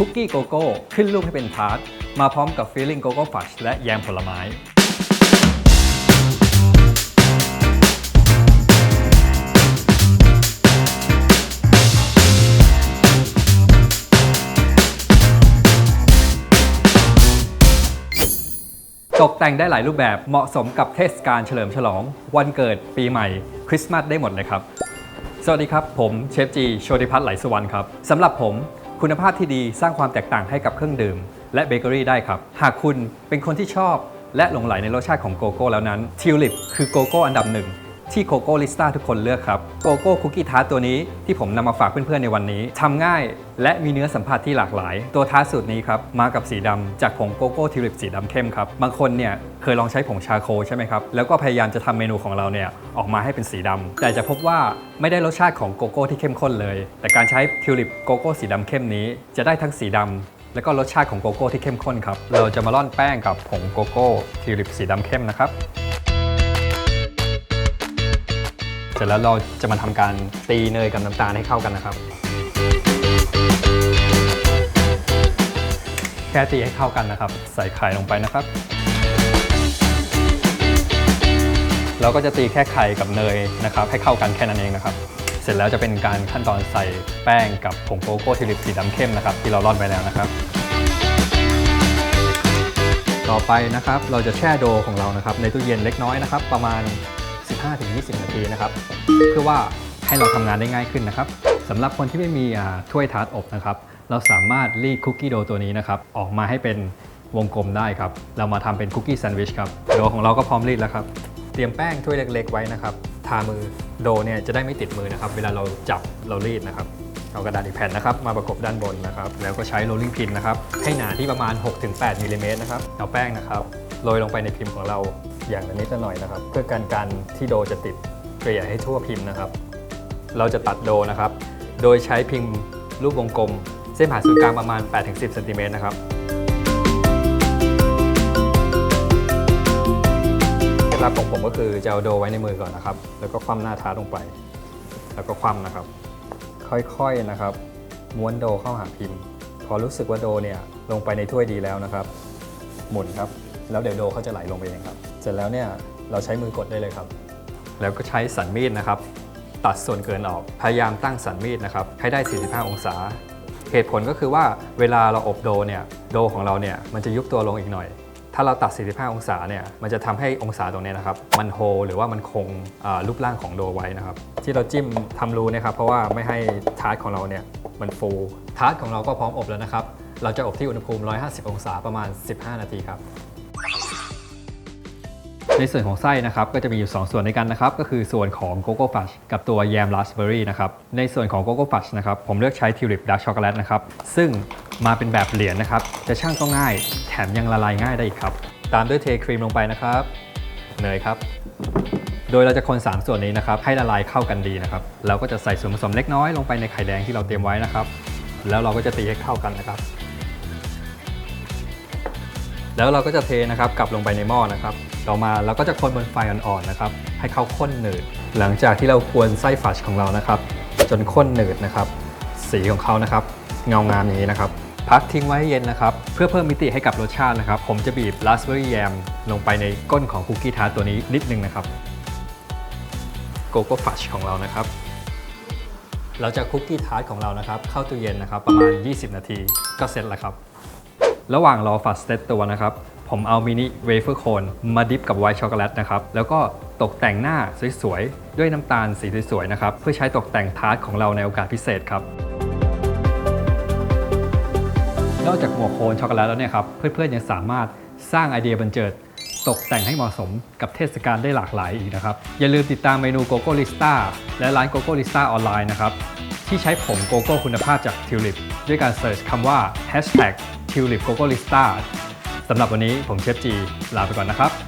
คุกกี้โกโก้ขึ้นรูปให้เป็นทาร์ตมาพร้อมกับฟิลลิ่งโกโก้ฟัชและแยมผลไม้ตกแต่งได้หลายรูปแบบเหมาะสมกับเทศกาลเฉลิมฉลอง วันเกิดปีใหม่ คริสต์มาสได้หมดเลยครับ สวัสดีครับ ผมเชฟจีโชติพัฒน์ไหลสุวรรณครับสำหรับผม คุณภาพที่ดีสร้างความแตกต่างให้กับเครื่องดื่ม และเบเกอรี่ได้ครับ หากคุณเป็นคนที่ชอบและหลงไหลในรสชาติของโกโก้แล้วนั้นทิวลิปคือโกโก้อันดับหนึ่ง ที่โกโก้ลิสต้าทุกคนเลือกครับโกโก้คุกกี้ทาร์ตตัวนี้ที่ผมนำมาฝากเพื่อนๆในวันนี้ทำง่ายและมีเนื้อสัมผัสที่หลากหลาย ตัวทาร์ตสูตรนี้ครับมากับสีดำจากผงโกโก้ทิวลิปสีดำเข้มครับบางคนเนี่ยเคยลองใช้ผงชาโคใช่ไหมครับแล้วก็พยายามจะทำเมนูของเราเนี่ยออกมาให้เป็นสีดำแต่จะพบว่าไม่ได้รสชาติของโกโก้ที่เข้มข้นเลย แต่การใช้ทิวลิปโกโก้สีดำเข้มนี้ จะได้ทั้งสีดำแล้วก็รสชาติของโกโก้ที่เข้มข้นครับ เราจะมาร่อนแป้งกับผงโกโก้ทิวลิปสีดำเข้มนะครับ เสร็จแล้วเราจะมาทำการตีเนยกับน้ำตาลให้เข้ากันนะครับ แค่ตีให้เข้ากันนะครับ ใส่ไข่ลงไปนะครับ เราก็จะตีแค่ไข่กับเนยนะครับ ให้เข้ากันแค่นั้นเองนะครับ เสร็จแล้วจะเป็นการขั้นตอนใส่แป้งกับผงโกโก้ทิลิปสีดำเข้มนะครับ ที่เราร่อนไปแล้วนะครับต่อไปนะครับเราจะแช่โดของเรานะครับในตู้เย็นเล็กน้อยนะครับ ประมาณ 15-20 นาทีนะครับ เพื่อว่าให้เราทำงานได้ง่ายขึ้นนะครับสำหรับคนที่ไม่มีถ้วยทาร์ตอบนะครับ เราสามารถรีดคุกกี้โดตัวนี้นะครับ ออกมาให้เป็นวงกลมได้ครับ เรามาทำเป็นคุกกี้แซนด์วิชครับ โดของเราก็พร้อมรีดแล้วครับ เตรียมแป้งถ้วยเล็ก ๆ ไว้นะครับ ทามือโดเนี่ยจะได้ไม่ติดมือนะครับ เวลาเราจับเรารีดนะครับเอากระดาษอีกแผ่นนะครับมาประกบด้านบนนะครับ แล้วก็ใช้โรลลิ่งพินนะครับ ให้หนาที่ประมาณ 6-8มิลลิเมตรนะครับ เอาแป้งนะครับ โรยลงไปในพิมพ์ของเราอย่างละนิดละหน่อยนะครับ เพื่อกันการที่โดจะติดเกลี่ยให้ทั่วพิมพ์นะครับ เราจะตัดโดนะครับ โดยใช้พิมพ์รูปวงกลม เส้นผ่านศูนย์กลางประมาณ 8-10เซนติเมตรนะครับเคล็ดลับของผมก็คือจะเอาโดไว้ในมือก่อนนะครับ แล้วก็คว่ำหน้าท้าลงไป แล้วก็คว่ำนะครับ ค่อยๆนะครับ ม้วนโดเข้าหาพิมพ์ พอรู้สึกว่าโดเนี่ยลงไปในถ้วยดีแล้วนะครับ หมุนครับ แล้วเดี๋ยวโดเขาจะไหลลงไปเองครับ เสร็จแล้วเนี่ยเราใช้มือกดได้เลยครับ แล้วก็ใช้สันมีดนะครับ ตัดส่วนเกินออกพยายามตั้งสันมีดนะครับให้ได้ 45 องศา เหตุผลก็คือว่าเวลาเราอบโดเนี่ยโดของเราเนี่ยมันจะยุบตัวลงอีกหน่อย ถ้าเราตัด 45 องศาเนี่ยมันจะทำให้องศาตรงนี้นะครับมันโฮหรือว่ามันคงรูปร่างของโดไว้นะครับ ที่เราจิ้มทำรูนะครับเพราะว่าไม่ให้ทาร์ตของเราเนี่ยมันฟูทาร์ตของเราก็พร้อมอบแล้วนะครับเราจะอบที่อุณหภูมิ 150 องศาประมาณ 15 นาทีครับ ในส่วนของไส้นะครับก็จะมีอยู่ 2 ส่วนในกันนะครับก็คือส่วนของโกโก้ฟัชกับตัวแยมราสเบอร์รี่นะครับในส่วนของโกโก้ฟัชนะครับผมเลือกใช้ทิวลิปดาร์กช็อกโกแลตนะครับซึ่งมาเป็นแบบเหรียญนะครับจะช่างก็ง่าย แถมยังละลายง่ายได้อีกครับ ตามด้วยเทครีมลงไปนะครับเนยครับโดยเราจะคน 3 ส่วนนี้นะครับให้ละลายเข้ากันดีนะครับแล้วก็จะใส่ส่วนผสมเล็กน้อยลงไปในไข่แดงที่เราเตรียมไว้นะครับแล้วเราก็จะตีให้เข้ากันนะครับ แล้วเราก็จะเทนะครับกลับลงไปในหม้อนะครับต่อมาเราก็จะคนบนไฟอ่อนๆนะครับให้เขาข้นหนืด หลังจากที่เรากวนไส้ฟัชของเรานะครับ จนข้นหนืดนะครับ สีของเขานะครับ เงางามอย่างนี้นะครับ พักทิ้งไว้ให้เย็นนะครับ เพื่อเพิ่มมิติให้กับรสชาตินะครับ ผมจะบีบราสเบอร์รี่แยมลงไปในก้นของคุกกี้ทาร์ตตัวนี้นิดนึงนะครับโกโก้ฟัชของเรานะครับเราจะคุกกี้ทาร์ตของเรานะครับ เข้าตู้เย็นนะครับ ประมาณ 20 นาทีก็เสร็จแล้วครับ ระหว่างรอฟัสเตตตัวนะครับ ผมเอามินิเวเฟอร์โคนมาดิฟกับไวท์ช็อกโกแลตนะครับ แล้วก็ตกแต่งหน้าสวยๆ ด้วยน้ำตาลสีสวยๆนะครับ เพื่อใช้ตกแต่งทาร์ตของเราในโอกาสพิเศษครับนอกจากหมวกโคนช็อกโกแลตแล้วเนี่ยครับเพื่อนๆยังสามารถสร้างไอเดียบันเจิดตกแต่งให้เหมาะสมกับเทศกาลได้หลากหลายอีกนะครับ อย่าลืมติดตามเมนูโกโก้ลิสต้าและร้านโกโก้ลิสต้าออนไลน์นะครับ ที่ใช้ผงโกโก้คุณภาพจากทิวลิปด้วยการเสิร์ชคำว่า hashtag tulip Coco l i s t a สำหรับวันนี้ผมเชฟจีลาไปก่อนนะครับ